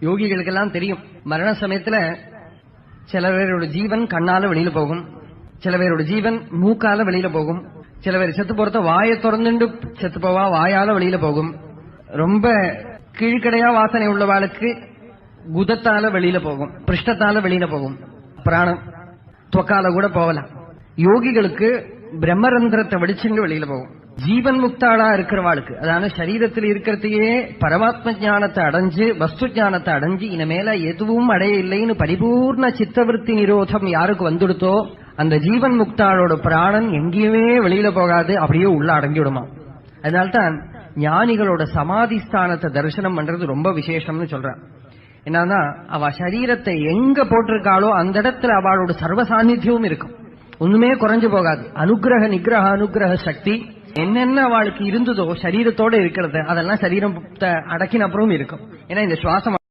யோகிகளுக்கெல்லாம் தெரியும். மரண சமயத்துல சில பேரோட ஜீவன் கண்ணால வெளியில போகும். சில பேரோட ஜீவன் மூக்கால வெளியில போகும். சில பேர் செத்து போறத வாயை திறந்துண்டு செத்து போவா வாயால வெளியில போகும். ரொம்ப கீழ்கடையா வாசனை உள்ளவாளுக்கு குதத்தால வெளியில போகும். பிருஷ்டத்தால வெளியில போகும். பிராணம் தொக்கால கூட போகலாம். யோகிகளுக்கு பிரம்மரந்திரத்தை வெடிச்சுண்டு வெளியில போகும். ஜீவன் முக்தாளா இருக்கிறவாளுக்கு. அதாவது சரீரத்தில் இருக்கிறதையே பரமாத்ம ஞானத்தை அடைஞ்சு வஸ்து ஞானத்தை அடைஞ்சு இனிமேல எதுவும் அடைய இல்லைன்னு பரிபூர்ண சித்தவருத்தி நிரோதம் யாருக்கு வந்துடுத்தோ அந்த ஜீவன் முக்தாளோட பிராணன் எங்கேயுமே வெளியில போகாது அப்படியே உள்ள அடங்கிவிடுமா. அதனால்தான் ஞானிகளோட சமாதி ஸ்தானத்தை தரிசனம் பண்றது ரொம்ப விசேஷம்னு சொல்றான். என்னன்னா அவ சரீரத்தை எங்க போட்டிருக்காளோ அந்த இடத்துல அவளோட சர்வ சாநித்தியமும் இருக்கும். ஒண்ணுமே குறைஞ்சு போகாது. அனுகிரக நிகிரக அனுகிரக சக்தி என்னென்ன அவளுக்கு இருந்ததோ சரீரத்தோட இருக்கிறது அதெல்லாம் சரீரம் அடக்கின அப்புறம் இருக்கும். ஏன்னா இந்த சுவாசம்